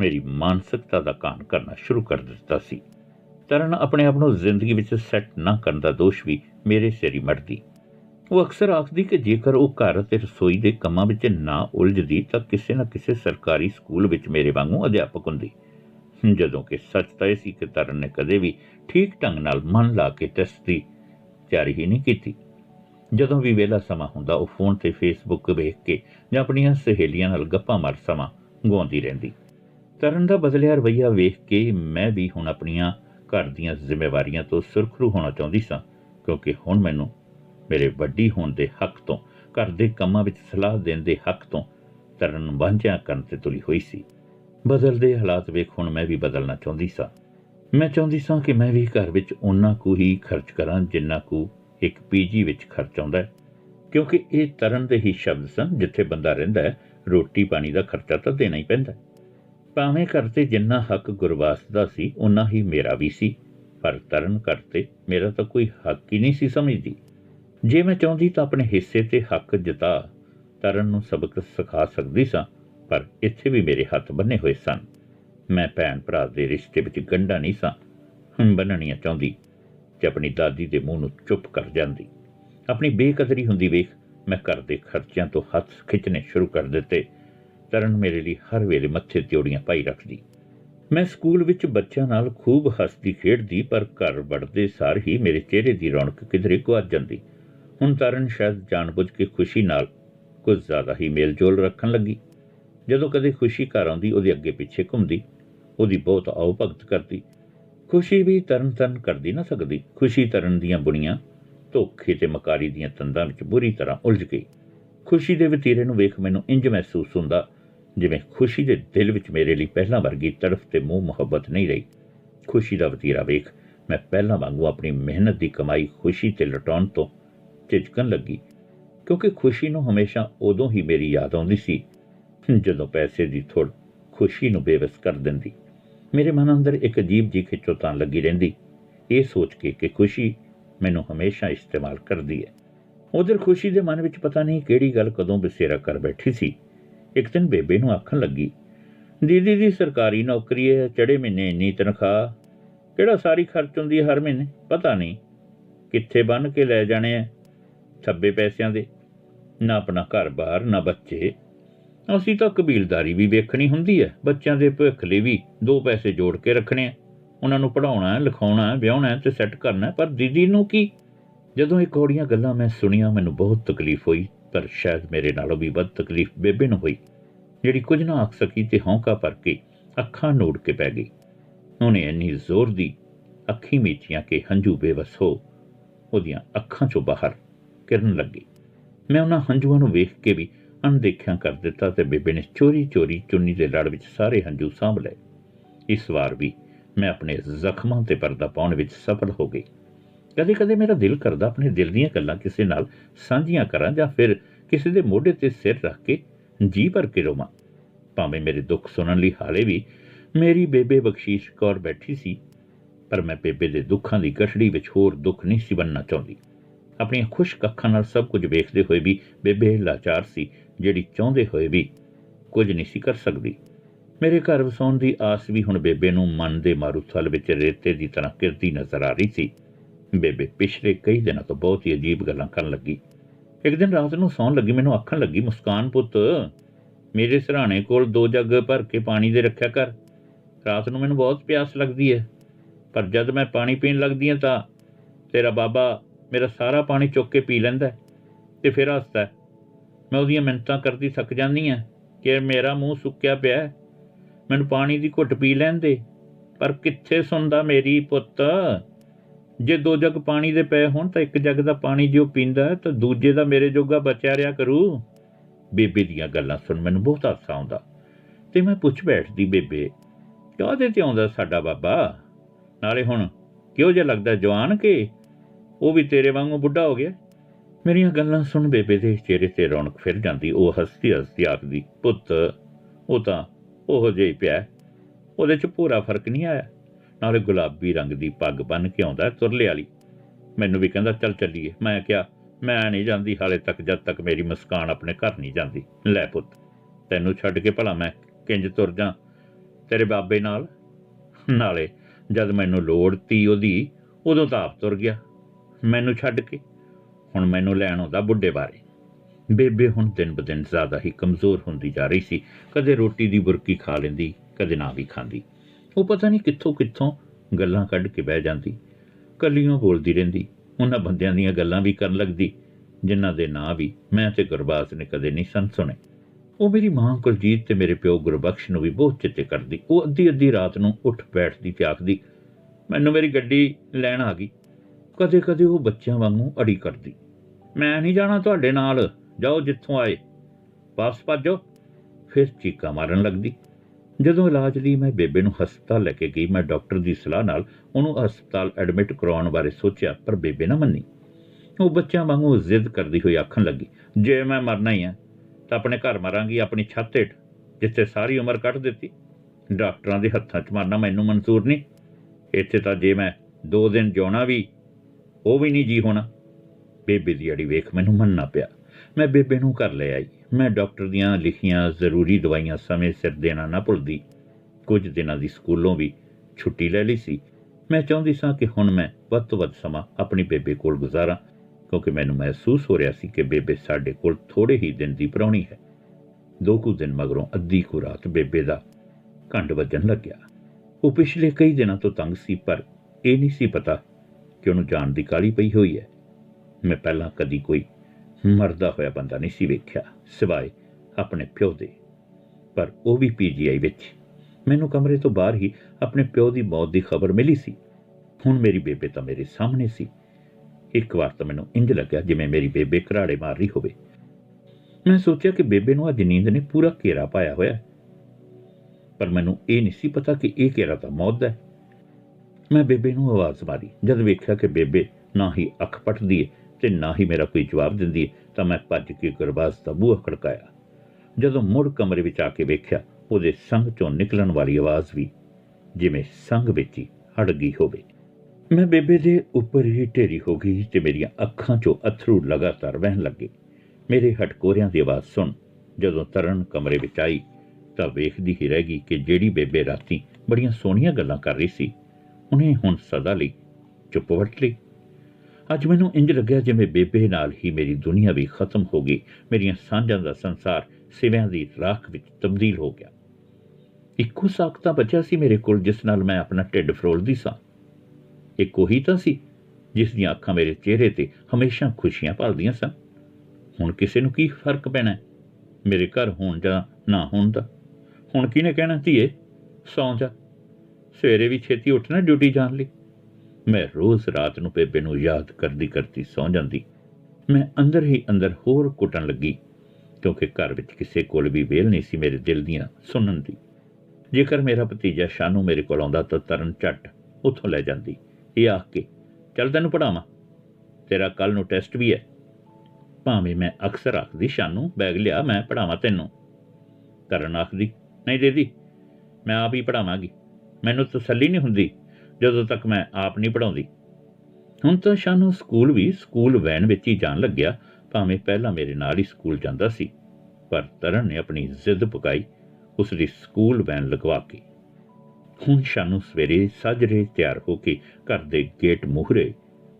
ਮੇਰੀ ਮਾਨਸਿਕਤਾ ਦਾ ਕਾਨ ਕਰਨਾ ਸ਼ੁਰੂ ਕਰ ਦਿੱਤਾ ਸੀ। ਤਰਨ ਆਪਣੇ ਆਪ ਨੂੰ ਜ਼ਿੰਦਗੀ ਵਿੱਚ ਸੈੱਟ ਨਾ ਕਰਨ ਦਾ ਦੋਸ਼ ਵੀ ਮੇਰੇ ਸਿਰ ਹੀ ਮੜਦੀ ਉਹ ਅਕਸਰ ਆਖਦੀ ਕਿ ਜੇਕਰ ਉਹ ਘਰ ਅਤੇ ਰਸੋਈ ਦੇ ਕੰਮਾਂ ਵਿੱਚ ਨਾ ਉਲਝਦੀ ਤਾਂ ਕਿਸੇ ਨਾ ਕਿਸੇ ਸਰਕਾਰੀ ਸਕੂਲ ਵਿੱਚ ਮੇਰੇ ਵਾਂਗੂ ਅਧਿਆਪਕ ਹੁੰਦੀ। ਜਦੋਂ ਕਿ ਸੱਚ ਤਾਂ ਇਹ ਸੀ ਕਿ ਤਰਨ ਨੇ ਕਦੇ ਵੀ ਠੀਕ ਢੰਗ ਨਾਲ ਮਨ ਲਾ ਕੇ ਟੈਸਟ ਦੀ ਤਿਆਰੀ ਹੀ ਨਹੀਂ ਕੀਤੀ। ਜਦੋਂ ਵੀ ਵੇਲਾ ਸਮਾਂ ਹੁੰਦਾ, ਉਹ ਫੋਨ ਤੇ ਫੇਸਬੁੱਕ ਵੇਖ ਕੇ ਜਾਂ ਆਪਣੀਆਂ ਸਹੇਲੀਆਂ ਨਾਲ ਗੱਪਾਂ ਮਾਰ ਸਮਾਂ ਗਵਾਉਂਦੀ ਰਹਿੰਦੀ। ਤਰਨ ਦਾ ਬਦਲਿਆ ਰਵਈਆ ਵੇਖ ਕੇ ਮੈਂ ਵੀ ਹੁਣ ਆਪਣੀਆਂ ਘਰ ਦੀਆਂ ਜ਼ਿੰਮੇਵਾਰੀਆਂ ਤੋਂ ਸੁਰਖਰੂ ਹੋਣਾ ਚਾਹੁੰਦੀ ਸਾਂ, ਕਿਉਂਕਿ ਹੁਣ ਮੈਨੂੰ ਮੇਰੇ ਵੱਡੀ ਹੋਣ ਦੇ ਹੱਕ ਤੋਂ, ਘਰ ਦੇ ਕੰਮਾਂ ਵਿੱਚ ਸਲਾਹ ਦੇਣ ਦੇ ਹੱਕ ਤੋਂ ਤਰਨ ਵਾਂਝਿਆ ਕਰਨ ਤੇ ਤੁਲੀ ਹੋਈ ਸੀ। ਬਦਲਦੇ ਹਾਲਾਤ ਵੇਖ ਹੁਣ ਮੈਂ ਵੀ ਬਦਲਣਾ ਚਾਹੁੰਦੀ ਸਾਂ। ਮੈਂ ਚਾਹੁੰਦੀ ਸਾਂ ਕਿ ਮੈਂ ਵੀ ਘਰ ਵਿੱਚ ਓਨਾ ਕੁ ਹੀ ਖਰਚ ਕਰਾਂ ਜਿੰਨਾ ਕੁ ਇੱਕ ਪੀਜੀ ਵਿੱਚ ਖਰਚ ਆਉਂਦਾ ਹੈ। ਕਿਉਂਕਿ ਇਹ ਤਰਨ ਦੇ ਹੀ ਸ਼ਬਦ ਸਨ ਜਿੱਥੇ ਬੰਦਾ ਰਹਿੰਦਾ ਹੈ, ਰੋਟੀ ਪਾਣੀ ਦਾ ਖਰਚਾ ਤਾਂ ਦੇਣਾ ਹੀ ਪੈਂਦਾ ਭਾਵੇਂ ਘਰ ਤੇ ਜਿੰਨਾ ਹੱਕ ਗੁਰਵਾਸ ਦਾ ਸੀ ਉਨਾ ਹੀ ਮੇਰਾ ਵੀ ਸੀ। ਪਰ ਤਰਨ ਘਰ ਤੇ ਮੇਰਾ ਤਾਂ ਕੋਈ ਹੱਕ ਹੀ ਨਹੀਂ ਸੀ ਸਮਝਦੀ। ਜੇ ਮੈਂ ਚਾਹੁੰਦੀ ਤਾਂ ਆਪਣੇ ਹਿੱਸੇ ਤੇ ਹੱਕ ਜਤਾ, ਤਰਨ ਨੂੰ ਸਬਕ ਸਿਖਾ ਸਕਦੀ ਸਾਂ, ਪਰ ਇੱਥੇ ਵੀ ਮੇਰੇ ਹੱਥ ਬੰਨੇ ਹੋਏ ਸਨ। ਮੈਂ ਭੈਣ ਭਰਾ ਦੇ ਰਿਸ਼ਤੇ ਵਿੱਚ ਗੰਢਾ ਨਹੀਂ ਸਾਂ। ਬੰਨਣੀਆਂ ਚਾਹੁੰਦੀ ਤੇ ਆਪਣੀ ਦਾਦੀ ਦੇ ਮੂੰਹ ਨੂੰ ਚੁੱਪ ਕਰ ਜਾਂਦੀ। ਆਪਣੀ ਬੇਕਦਰੀ ਹੁੰਦੀ ਵੇਖ, ਮੈਂ ਘਰ ਦੇ ਖਰਚਿਆਂ ਤੋਂ ਹੱਥ ਖਿੱਚਣੇ ਸ਼ੁਰੂ ਕਰ ਦਿੱਤੇ। ਤਰਨ ਮੇਰੇ ਲਈ ਹਰ ਵੇਲੇ ਮੱਥੇ ਤਿਉੜੀਆਂ ਪਾਈ ਰੱਖਦੀ। ਮੈਂ ਸਕੂਲ ਵਿੱਚ ਬੱਚਿਆਂ ਨਾਲ ਖੂਬ ਹੱਸਦੀ ਖੇਡਦੀ, ਪਰ ਘਰ ਵੜਦੇ ਸਾਰ ਹੀ ਮੇਰੇ ਚਿਹਰੇ ਦੀ ਰੌਣਕ ਕਿਧਰੇ ਗੁਆਚ ਜਾਂਦੀ। ਹੁਣ ਤਰਨ ਸ਼ਾਇਦ ਜਾਣਬੁੱਝ ਕੇ ਖੁਸ਼ੀ ਨਾਲ ਕੁਝ ਜ਼ਿਆਦਾ ਹੀ ਮੇਲਜੋਲ ਰੱਖਣ ਲੱਗੀ। ਜਦੋਂ ਕਦੇ ਖੁਸ਼ੀ ਘਰ ਆਉਂਦੀ, ਉਹਦੇ ਅੱਗੇ ਪਿੱਛੇ ਘੁੰਮਦੀ। ਉਹਦੀ ਬਹੁਤ ਆਉ ਭਗਤ ਕਰਦੀ। ਖੁਸ਼ੀ ਵੀ ਤਰਨ ਤਰਨ ਕਰਦੀ ਨਾ ਸਕਦੀ। ਖੁਸ਼ੀ ਤਰਨ ਦੀਆਂ ਬੁਣੀਆਂ, ਧੋਖੇ ਤੇ ਮਕਾਰੀ ਦੀਆਂ ਤੰਦਾਂ ਵਿੱਚ ਬੁਰੀ ਤਰ੍ਹਾਂ ਉਲਝ ਗਈ। ਖੁਸ਼ੀ ਦੇ ਵਤੀਰੇ ਨੂੰ ਵੇਖ ਮੈਨੂੰ ਇੰਜ ਮਹਿਸੂਸ ਹੁੰਦਾ, ਜਿਵੇਂ ਖੁਸ਼ੀ ਦੇ ਦਿਲ ਵਿੱਚ ਮੇਰੇ ਲਈ ਪਹਿਲਾਂ ਵਰਗੀ ਤੜਫ ਤੇ ਮੋਹ ਮੁਹੱਬਤ ਨਹੀਂ ਰਹੀ। ਖੁਸ਼ੀ ਦਾ ਵਤੀਰਾ ਵੇਖ ਮੈਂ ਪਹਿਲਾਂ ਵਾਂਗੂ ਆਪਣੀ ਮਿਹਨਤ ਦੀ ਕਮਾਈ ਖੁਸ਼ੀ ਤੇ ਲਟਾਉਣ ਤੋਂ ਝਿਜਕਣ ਲੱਗੀ, ਕਿਉਂਕਿ ਖੁਸ਼ੀ ਨੂੰ ਹਮੇਸ਼ਾ ਉਦੋਂ ਹੀ ਮੇਰੀ ਯਾਦ ਆਉਂਦੀ ਸੀ, ਜਦੋਂ ਪੈਸੇ ਦੀ ਥੋੜ ਖੁਸ਼ੀ ਨੂੰ ਬੇਵਸ ਕਰ ਦਿੰਦੀ। ਮੇਰੇ ਮਨ ਅੰਦਰ ਇੱਕ ਅਜੀਬ ਜੀ ਖਿੱਚੋਤਾਂ ਲੱਗੀ ਰਹਿੰਦੀ। ਇਹ ਸੋਚ ਕੇ ਕਿ ਖੁਸ਼ੀ ਮੈਨੂੰ ਹਮੇਸ਼ਾ ਇਸਤੇਮਾਲ ਕਰਦੀ ਹੈ। ਉਧਰ ਖੁਸ਼ੀ ਦੇ ਮਨ ਵਿੱਚ ਪਤਾ ਨਹੀਂ ਕਿਹੜੀ ਗੱਲ ਕਦੋਂ ਬਸੇਰਾ ਕਰ ਬੈਠੀ ਸੀ। ਇੱਕ ਦਿਨ ਬੇਬੇ ਨੂੰ ਆਖਣ ਲੱਗੀ, ਦੀਦੀ ਦੀ ਸਰਕਾਰੀ ਨੌਕਰੀ ਹੈ ਚੜੇ ਮਹੀਨੇ ਇੰਨੀ ਤਨਖਾਹ, ਕਿਹੜਾ ਸਾਰੀ ਖਰਚ ਹੁੰਦੀ ਹੈ ਹਰ ਮਹੀਨੇ? ਪਤਾ ਨਹੀਂ। ਕਿੱਥੇ ਬੰਨ ਕੇ ਲੈ ਜਾਣੇ ਆ? ਥੱਬੇ ਪੈਸਿਆਂ ਦੇ। ਨਾ ਆਪਣਾ ਘਰ-ਬਾਰ ਨਾ ਬੱਚੇ। ਅਸੀਂ ਤਾਂ ਕਬੀਲਦਾਰੀ ਵੀ ਵੇਖਣੀ ਹੁੰਦੀ ਹੈ। ਬੱਚਿਆਂ ਦੇ ਭਵਿੱਖ ਲਈ ਵੀ ਦੋ ਪੈਸੇ ਜੋੜ ਕੇ ਰੱਖਣੇ ਆ। ਉਹਨਾਂ ਨੂੰ ਪੜਾਉਣਾ ਲਿਖਾਉਣਾ ਹੈ, ਵਿਆਹਣਾ ਤੇ ਸੈੱਟ ਕਰਨਾ ਪਰ ਦੀਦੀ ਨੂੰ ਕੀ? ਜਦੋਂ ਇਹ ਕੋੜੀਆਂ ਗੱਲਾਂ ਮੈਂ ਸੁਣੀਆਂ, ਮੈਨੂੰ ਬਹੁਤ ਤਕਲੀਫ ਹੋਈ। ਪਰ ਸ਼ਾਇਦ ਮੇਰੇ ਨਾਲੋਂ ਵੀ ਵੱਧ ਤਕਲੀਫ ਬੇਬੇ ਨੂੰ ਹੋਈ, ਜਿਹੜੀ ਕੁਝ ਨਾ ਆਖ ਸਕੀ ਤੇ ਹੌਂਕਾ ਭਰ ਕੇ ਅੱਖਾਂ ਨੋੜ ਕੇ ਪੈ ਗਈ। ਉਹਨੇ ਇੰਨੀ ਜ਼ੋਰ ਦੀ ਅੱਖੀਂ ਮੀਚੀਆਂ ਕਿ ਹੰਝੂ ਬੇਵਸ ਹੋ ਉਹਦੀਆਂ ਅੱਖਾਂ ਚੋਂ ਬਾਹਰ ਕਿਰਨ ਲੱਗੀ। ਮੈਂ ਉਹਨਾਂ ਹੰਝੂਆਂ ਨੂੰ ਵੇਖ ਕੇ ਵੀ ਅਣਦੇਖਿਆ ਕਰ ਦਿੱਤਾ ਤੇ ਬੇਬੇ ਨੇ ਚੋਰੀ-ਚੋਰੀ ਚੁੰਨੀ ਦੇ ਲੜ ਵਿੱਚ ਸਾਰੇ ਹੰਝੂ ਸਾਂਭ ਲਏ। ਇਸ ਵਾਰ ਵੀ ਮੈਂ ਆਪਣੇ ਜ਼ਖਮਾਂ ਤੇ ਪਰਦਾ ਪਾਉਣ ਵਿੱਚ ਸਫਲ ਹੋ ਗਈ। ਕਦੇ-ਕਦੇ ਮੇਰਾ ਦਿਲ ਕਰਦਾ ਆਪਣੇ ਦਿਲ ਦੀਆਂ ਗੱਲਾਂ ਕਿਸੇ ਨਾਲ ਸਾਂਝੀਆਂ ਕਰਾਂ ਜਾਂ ਫਿਰ ਕਿਸੇ ਦੇ ਮੋਢੇ ਤੇ ਸਿਰ ਰੱਖ ਕੇ ਜੀ ਭਰ ਕੇ ਰੋਵਾਂ। ਭਾਵੇਂ ਮੇਰੇ ਦੁੱਖ ਸੁਣਨ ਲਈ ਹਾਲੇ ਵੀ ਮੇਰੀ ਬੇਬੇ ਬਖਸ਼ੀਸ਼ ਕੌਰ ਬੈਠੀ ਸੀ, ਪਰ ਮੈਂ ਬੇਬੇ ਦੇ ਦੁੱਖਾਂ ਦੀ ਗਠੜੀ ਵਿੱਚ ਹੋਰ ਦੁੱਖ ਨਹੀਂ ਸੀ ਬਣਨਾ ਚਾਹੁੰਦੀ। ਆਪਣੀਆਂ ਖੁਸ਼ਕ ਅੱਖਾਂ ਨਾਲ ਸਭ ਕੁਝ ਵੇਖਦੇ ਹੋਏ ਵੀ ਬੇਬੇ ਲਾਚਾਰ ਸੀ, ਜਿਹੜੀ ਚਾਹੁੰਦੇ ਹੋਏ ਵੀ ਕੁਝ ਨਹੀਂ ਸੀ ਕਰ ਸਕਦੀ। ਮੇਰੇ ਘਰ ਵਸਾਉਣ ਦੀ ਆਸ ਵੀ ਹੁਣ ਬੇਬੇ ਨੂੰ ਮਨ ਦੇ ਮਾਰੂਥਲ ਵਿੱਚ ਰੇਤੇ ਦੀ ਤਰ੍ਹਾਂ ਕਿਰਦੀ ਨਜ਼ਰ ਆ ਰਹੀ ਸੀ। ਬੇਬੇ ਪਿਛਲੇ ਕਈ ਦਿਨਾਂ ਤੋਂ ਬਹੁਤ ਹੀ ਅਜੀਬ ਗੱਲਾਂ ਕਰਨ ਲੱਗੀ। ਇੱਕ ਦਿਨ ਰਾਤ ਨੂੰ ਸੌਣ ਲੱਗੀ, ਮੈਨੂੰ ਆਖਣ ਲੱਗੀ, ਮੁਸਕਾਨ ਪੁੱਤ, ਮੇਰੇ ਸਰਾਣੇ ਕੋਲ ਦੋ ਜੱਗ ਭਰ ਕੇ ਪਾਣੀ ਦੇ ਰੱਖਿਆ ਕਰ। ਰਾਤ ਨੂੰ ਮੈਨੂੰ ਬਹੁਤ ਪਿਆਸ ਲੱਗਦੀ ਹੈ ਪਰ ਜਦ ਮੈਂ ਪਾਣੀ ਪੀਣ ਲੱਗਦੀ ਹਾਂ ਤਾਂ ਤੇਰਾ ਬਾਬਾ ਮੇਰਾ ਸਾਰਾ ਪਾਣੀ ਚੁੱਕ ਕੇ ਪੀ ਲੈਂਦਾ ਹੈ ਤੇ ਫਿਰ ਹੱਸਦਾ ਮੈਂ ਉਹਦੀਆਂ ਮਿੰਨਤਾਂ ਕਰਦੀ ਥੱਕ ਜਾਂਦੀ ਆ ਕਿ ਮੇਰਾ ਮੂੰਹ ਸੁੱਕਿਆ ਪਿਆ ਮੈਨੂੰ ਪਾਣੀ ਦੀ ਘੁੱਟ ਪੀ ਲੈਂਦੇ, ਪਰ ਕਿੱਥੇ ਸੁਣਦਾ ਮੇਰੀ ਪੁੱਤ? ਜੇ ਦੋ ਜੱਗ ਪਾਣੀ ਦੇ ਪਏ ਹੋਣ ਤਾਂ ਇੱਕ ਜੱਗ ਦਾ ਪਾਣੀ ਜੋ ਪੀਂਦਾ ਤਾਂ ਦੂਜੇ ਦਾ ਮੇਰੇ ਜੋਗਾ ਬਚਿਆ ਰਿਆ ਕਰੂ। ਬੇਬੇ ਦੀਆਂ ਗੱਲਾਂ ਸੁਣ ਮੈਨੂੰ ਬਹੁਤ ਹਾਸਾ ਆਉਂਦਾ ਤੇ ਮੈਂ ਪੁੱਛ ਬੈਠਦੀ, ਬੇਬੇ ਕਾਹਦੇ ਤੇ ਆਉਂਦਾ ਸਾਡਾ ਬਾਬਾ? ਨਾਲੇ ਹੁਣ ਕਿਉਂ ਜਿਹਾ ਲੱਗਦਾ, ਜਵਾਨ ਕੇ? ਉਹ ਵੀ ਤੇਰੇ ਵਾਂਗੂ ਬੁੱਢਾ ਹੋ ਗਿਆ। ਮੇਰੀਆਂ ਗੱਲਾਂ ਸੁਣ ਬੇਬੇ ਦੇ ਚਿਹਰੇ ਤੇ ਰੌਣਕ ਫਿਰ ਜਾਂਦੀ, ਉਹ ਹੱਸਦੀ ਹੱਸਦੀ ਆਖਦੀ, ਪੁੱਤ, ਉਹ ਤਾਂ ਉਹੋ ਜਿਹਾ ਹੀ ਪਿਆ। ਉਹਦੇ 'ਚ ਪੂਰਾ ਫ਼ਰਕ ਨਹੀਂ ਆਇਆ। ਨਾਲੇ ਗੁਲਾਬੀ ਰੰਗ ਦੀ ਪੱਗ ਬੰਨ ਕੇ ਆਉਂਦਾ ਤੁਰਲੇ ਵਾਲੀ। ਮੈਨੂੰ ਵੀ ਕਹਿੰਦਾ, ਚੱਲ ਚੱਲੀਏ। ਮੈਂ ਕਿਹਾ, ਮੈਂ ਨਹੀਂ ਜਾਂਦੀ, ਹਾਲੇ ਤੱਕ ਜਦ ਤੱਕ ਮੇਰੀ ਮੁਸਕਾਨ ਆਪਣੇ ਘਰ ਨਹੀਂ ਜਾਂਦੀ। ਲੈ ਪੁੱਤ, ਤੈਨੂੰ ਛੱਡ ਕੇ ਭਲਾ ਮੈਂ ਕਿੰਜ ਤੁਰ ਜਾ? ਤੇਰੇ ਬਾਬੇ ਨਾਲ? ਨਾਲੇ ਜਦ ਮੈਨੂੰ ਲੋੜ ਤੀ ਉਹਦੀ, ਉਦੋਂ ਤਾਂ ਆਪ ਤੁਰ ਗਿਆ। ਮੈਨੂੰ ਛੱਡ ਕੇ? ਹੁਣ ਮੈਨੂੰ ਲੈਣ ਆਉਂਦਾ ਬੁੱਢੇ ਬਾਰੇ। ਬੇਬੇ ਹੁਣ ਦਿਨ ਬਦਿਨ ਜ਼ਿਆਦਾ ਹੀ ਕਮਜ਼ੋਰ ਹੁੰਦੀ ਜਾ ਰਹੀ ਸੀ। ਕਦੇ ਰੋਟੀ ਦੀ ਬੁਰਕੀ ਖਾ ਲੈਂਦੀ, ਕਦੇ ਨਾ ਵੀ ਖਾਂਦੀ। ਉਹ ਪਤਾ ਨਹੀਂ ਕਿੱਥੋਂ ਕਿੱਥੋਂ ਗੱਲਾਂ ਕੱਢ ਕੇ ਬਹਿ ਜਾਂਦੀ। ਕੱਲੀਆਂ ਬੋਲਦੀ ਰਹਿੰਦੀ। ਉਹਨਾਂ ਬੰਦਿਆਂ ਦੀਆਂ ਗੱਲਾਂ ਵੀ ਕਰਨ ਲੱਗਦੀ। ਜਿਨ੍ਹਾਂ ਦੇ ਨਾਂ ਵੀ ਮੈਂ ਤੇ ਗੁਰਬਾਜ਼ ਨੇ ਕਦੇ ਨਹੀਂ ਸਨ ਸੁਣੇ। ਉਹ ਮੇਰੀ ਮਾਂ ਕੁਲਜੀਤ ਤੇ ਮੇਰੇ ਪਿਓ ਗੁਰਬਖਸ਼ ਨੂੰ ਵੀ ਬਹੁਤ ਚਿੱਤੇ ਕਰਦੀ। ਉਹ ਅੱਧੀ ਅੱਧੀ ਰਾਤ ਨੂੰ ਉੱਠ ਬੈਠਦੀ ਤੇ ਆਖਦੀ, ਮੈਨੂੰ ਮੇਰੀ ਗੱਡੀ ਲੈਣ ਆ ਗਈ। ਕਦੇ ਕਦੇ ਉਹ ਬੱਚਿਆਂ ਵਾਂਗੂ ਅੜੀ ਕਰਦੀ। ਮੈਂ ਨਹੀਂ ਜਾਣਾ ਤੁਹਾਡੇ ਨਾਲ, ਜਾਓ ਜਿੱਥੋਂ ਆਏ। ਵਾਪਸ ਭੱਜੋ। ਫਿਰ ਚੀਕਾਂ ਮਾਰਨ ਲੱਗਦੀ। ਜਦੋਂ ਇਲਾਜ ਲਈ ਮੈਂ ਬੇਬੇ ਨੂੰ ਹਸਪਤਾਲ ਲੈ ਕੇ ਗਈ, ਮੈਂ ਡਾਕਟਰ ਦੀ ਸਲਾਹ ਨਾਲ ਉਹਨੂੰ ਹਸਪਤਾਲ ਐਡਮਿਟ ਕਰਾਉਣ ਬਾਰੇ ਸੋਚਿਆ, ਪਰ ਬੇਬੇ ਨਾ ਮੰਨੀ। ਉਹ ਬੱਚਿਆਂ ਵਾਂਗੂ ਜ਼ਿੱਦ ਕਰਦੀ ਹੋਈ ਆਖਣ ਲੱਗੀ, ਜੇ ਮੈਂ ਮਰਨਾ ਹੀ ਆ, ਤਾਂ ਆਪਣੇ ਘਰ ਮਰਾਂਗੀ, ਆਪਣੀ ਛੱਤ ਹੇਠ, ਜਿੱਥੇ ਸਾਰੀ ਉਮਰ ਕੱਢ ਦਿੱਤੀ। ਡਾਕਟਰਾਂ ਦੇ ਹੱਥਾਂ 'ਚ ਮਰਨਾ ਮੈਨੂੰ ਮਨਜ਼ੂਰ ਨਹੀਂ। ਇੱਥੇ ਤਾਂ ਜੇ ਮੈਂ ਦੋ ਦਿਨ ਜਿਉਣਾ ਵੀ ਉਹ ਵੀ ਨਹੀਂ ਜੀ ਹੋਣਾ। ਬੇਬੇ ਦੀ ਅੜੀ ਵੇਖ ਮੈਨੂੰ ਮੰਨਣਾ ਪਿਆ। ਮੈਂ ਬੇਬੇ ਨੂੰ ਘਰ ਲੈ ਆਈ। ਮੈਂ ਡਾਕਟਰ ਦੀਆਂ ਲਿਖੀਆਂ ਜ਼ਰੂਰੀ ਦਵਾਈਆਂ ਸਮੇਂ ਸਿਰ ਦੇਣਾ ਨਾ ਭੁੱਲਦੀ। ਕੁਝ ਦਿਨਾਂ ਦੀ ਸਕੂਲੋਂ ਵੀ ਛੁੱਟੀ ਲੈ ਲਈ ਸੀ। ਮੈਂ ਚਾਹੁੰਦੀ ਸਾਂ ਕਿ ਹੁਣ ਮੈਂ ਵੱਧ ਤੋਂ ਵੱਧ ਸਮਾਂ ਆਪਣੀ ਬੇਬੇ ਕੋਲ ਗੁਜ਼ਾਰਾਂ, ਕਿਉਂਕਿ ਮੈਨੂੰ ਮਹਿਸੂਸ ਹੋ ਰਿਹਾ ਸੀ ਕਿ ਬੇਬੇ ਸਾਡੇ ਕੋਲ ਥੋੜੇ ਹੀ ਦਿਨ ਦੀ ਪ੍ਰਾਹੁਣੀ ਹੈ। ਦੋ ਕੁ ਦਿਨ ਮਗਰੋਂ ਅੱਧੀ ਕੁ ਰਾਤ ਬੇਬੇ ਦਾ ਘੰਟ ਵੱਜਣ ਲੱਗਿਆ। ਉਹ ਪਿਛਲੇ ਕਈ ਦਿਨਾਂ ਤੋਂ ਤੰਗ ਸੀ, ਪਰ ਇਹ ਨਹੀਂ ਸੀ ਪਤਾ ਕਿ ਉਹਨੂੰ ਜਾਣ ਦੀ ਕਾਲੀ ਪਈ ਹੋਈ ਹੈ। ਮੈਂ ਪਹਿਲਾਂ ਕਦੀ ਕੋਈ ਮਰਦਾ ਹੋਇਆ ਬੰਦਾ ਨਹੀਂ ਸੀ ਵੇਖਿਆ, ਸਿਵਾਏ ਆਪਣੇ ਪਿਓ ਦੇ। ਪਰ ਉਹ ਵੀ ਪੀਜੀਆਈ ਵਿੱਚ। ਮੈਨੂੰ ਕਮਰੇ ਤੋਂ ਬਾਹਰ ਹੀ ਆਪਣੇ ਪਿਓ ਦੀ ਮੌਤ ਦੀ ਖਬਰ ਮਿਲੀ ਸੀ। ਹੁਣ ਮੇਰੀ ਬੇਬੇ ਤਾਂ ਮੇਰੇ ਸਾਹਮਣੇ ਸੀ। ਇੱਕ ਵਾਰ ਤਾਂ ਮੈਨੂੰ ਇੰਜ ਲੱਗਿਆ ਜਿਵੇਂ ਮੇਰੀ ਬੇਬੇ ਘਰਾੜੇ ਮਾਰ ਰਹੀ ਹੋਵੇ। ਮੈਂ ਸੋਚਿਆ ਕਿ ਬੇਬੇ ਨੂੰ ਅੱਜ ਨੀਂਦ ਨੇ ਪੂਰਾ ਘੇਰਾ ਪਾਇਆ ਹੋਇਆ। ਪਰ ਮੈਨੂੰ ਇਹ ਨਹੀਂ ਸੀ ਪਤਾ ਕਿ ਇਹ ਘੇਰਾ ਤਾਂ ਮੌਤ ਦਾ ਹੈ। ਮੈਂ ਬੇਬੇ ਨੂੰ ਆਵਾਜ਼ ਮਾਰੀ। ਜਦ ਵੇਖਿਆ ਕਿ ਬੇਬੇ ਨਾ ਹੀ ਅੱਖ ਪਟਦੀ ਹੈ ਤੇ ਨਾ ਹੀ ਮੇਰਾ ਕੋਈ ਜਵਾਬ ਦਿੰਦੀ ਹੈ ਤਾਂ ਮੈਂ ਭੱਜ ਕੇ ਗੁਰਬਾਜ਼ ਦਾ ਬੂਹਾ ਖੜਕਾਇਆ। ਜਦੋਂ ਮੁੜ ਕਮਰੇ ਵਿੱਚ ਆ ਕੇ ਵੇਖਿਆ, ਉਹਦੇ ਸੰਗ ਚੋਂ ਨਿਕਲਣ ਵਾਲੀ ਆਵਾਜ਼ ਵੀ ਜਿਵੇਂ ਸੰਗ ਵਿੱਚ ਹੀ ਅੜ ਗਈ ਹੋਵੇ। ਮੈਂ ਬੇਬੇ ਦੇ ਉੱਪਰ ਹੀ ਢੇਰੀ ਹੋ ਗਈ ਤੇ ਮੇਰੀਆਂ ਅੱਖਾਂ 'ਚੋਂ ਅਥਰੂ ਲਗਾਤਾਰ ਵਹਿਣ ਲੱਗੇ। ਮੇਰੇ ਹਟਕੋਰਿਆਂ ਦੀ ਆਵਾਜ਼ ਸੁਣ, ਜਦੋਂ ਤਰਨ ਕਮਰੇ ਵਿੱਚ ਆਈ, ਤਾਂ ਵੇਖਦੀ ਹੀ ਰਹਿ ਗਈ ਕਿ ਜਿਹੜੀ ਬੇਬੇ ਰਾਤੀ ਬੜੀਆਂ ਸੋਹਣੀਆਂ ਗੱਲਾਂ ਕਰ ਰਹੀ ਸੀ ਉਹਨੇ ਹੁਣ ਸਦਾ ਲਈ ਚੁੱਪ ਵਟ ਲਈ। ਅੱਜ ਮੈਨੂੰ ਇੰਜ ਲੱਗਿਆ ਜਿਵੇਂ ਬੇਬੇ ਨਾਲ ਹੀ ਮੇਰੀ ਦੁਨੀਆ ਵੀ ਖਤਮ ਹੋ ਗਈ, ਮੇਰੀਆਂ ਸਾਂਝਾਂ ਦਾ ਸੰਸਾਰ ਸਿਵਿਆਂ ਦੀ ਰਾਖ ਵਿੱਚ ਤਬਦੀਲ ਹੋ ਗਿਆ। ਇੱਕੋ ਸਾਖ ਤਾਂ ਬਚਿਆ ਸੀ ਮੇਰੇ ਕੋਲ ਜਿਸ ਨਾਲ ਮੈਂ ਆਪਣਾ ਢਿੱਡ ਫਰੋਲਦੀ ਸਾਂ। ਇੱਕ ਉਹੀ ਤਾਂ ਸੀ ਜਿਸ ਦੀਆਂ ਅੱਖਾਂ ਮੇਰੇ ਚਿਹਰੇ ਤੇ ਹਮੇਸ਼ਾ ਖੁਸ਼ੀਆਂ ਭਰਦੀਆਂ ਸਨ। ਹੁਣ ਕਿਸੇ ਨੂੰ ਕੀ ਫ਼ਰਕ ਪੈਣਾ ਮੇਰੇ ਘਰ ਹੋਣ ਜਾਂ ਨਾ ਹੋਣ ਦਾ? ਹੁਣ ਕਿਹਨੇ ਕਹਿਣਾ ਧੀਏ? ਸੌਂ ਜਾ। ਸਵੇਰੇ ਵੀ ਛੇਤੀ ਉੱਠਣਾ ਡਿਊਟੀ ਜਾਣ ਲਈ। ਮੈਂ ਰੋਜ਼ ਰਾਤ ਨੂੰ ਬੇਬੇ ਨੂੰ ਯਾਦ ਕਰਦੀ ਕਰਦੀ ਸੌਂ ਜਾਂਦੀ। ਮੈਂ ਅੰਦਰ ਹੀ ਅੰਦਰ ਹੋਰ ਕੁੱਟਣ ਲੱਗੀ, ਕਿਉਂਕਿ ਘਰ ਵਿੱਚ ਕਿਸੇ ਕੋਲ ਵੀ ਵੇਲ ਨਹੀਂ ਸੀ ਮੇਰੇ ਦਿਲ ਦੀਆਂ ਸੁਣਨ ਦੀ। ਜੇਕਰ ਮੇਰਾ ਭਤੀਜਾ ਸ਼ਾਨੂ ਮੇਰੇ ਕੋਲ ਆਉਂਦਾ ਤਾਂ ਤਰਨ ਝੱਟ ਉੱਥੋਂ ਲੈ ਜਾਂਦੀ। ਇਹ ਆਖ ਕੇ, ਚੱਲ ਤੈਨੂੰ ਪੜਾਵਾਂ ਤੇਰਾ ਕੱਲ ਨੂੰ ਟੈਸਟ ਵੀ ਹੈ। ਭਾਵੇਂ ਮੈਂ ਅਕਸਰ ਆਖਦੀ, ਸ਼ਾਨੂ, ਬੈਗ ਲਿਆ, ਮੈਂ ਪੜਾਵਾਂ ਤੈਨੂੰ। ਤਰਨ ਆਖਦੀ, ਨਹੀਂ ਦੇਦੀ, ਮੈਂ ਆਪ ਹੀ ਪੜਾਵਾਂਗੀ ਮੈਨੂੰ ਤਸੱਲੀ ਨਹੀਂ ਹੁੰਦੀ ਜਦੋਂ ਤੱਕ ਮੈਂ ਆਪ ਨਹੀਂ ਪੜਾਉਂਦੀ ਹੁਣ ਤਾਂ ਸ਼ਾਨੂ ਸਕੂਲ ਵੀ ਸਕੂਲ ਵੈਨ ਵਿੱਚ ਹੀ ਜਾਣ ਲੱਗਿਆ, ਭਾਵੇਂ ਪਹਿਲਾਂ ਮੇਰੇ ਨਾਲ ਹੀ ਸਕੂਲ ਜਾਂਦਾ ਸੀ, ਪਰ ਤਰਨ ਨੇ ਆਪਣੀ ਜ਼ਿੱਦ ਪਕਾਈ ਉਸ ਦੀ ਸਕੂਲ ਵੈਨ ਲਗਵਾ ਕੇ। ਹੁਣ ਸ਼ਾਨੂ ਸਵੇਰੇ ਸਾਜਰੇ ਤਿਆਰ ਹੋ ਕੇ ਘਰ ਦੇ ਗੇਟ ਮੂਹਰੇ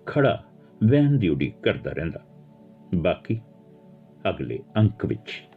ਖੜਾ ਵੈਨ ਦੀ ਉਡੀਕ ਕਰਦਾ ਰਹਿੰਦਾ। ਬਾਕੀ ਅਗਲੇ ਅੰਕ ਵਿੱਚ।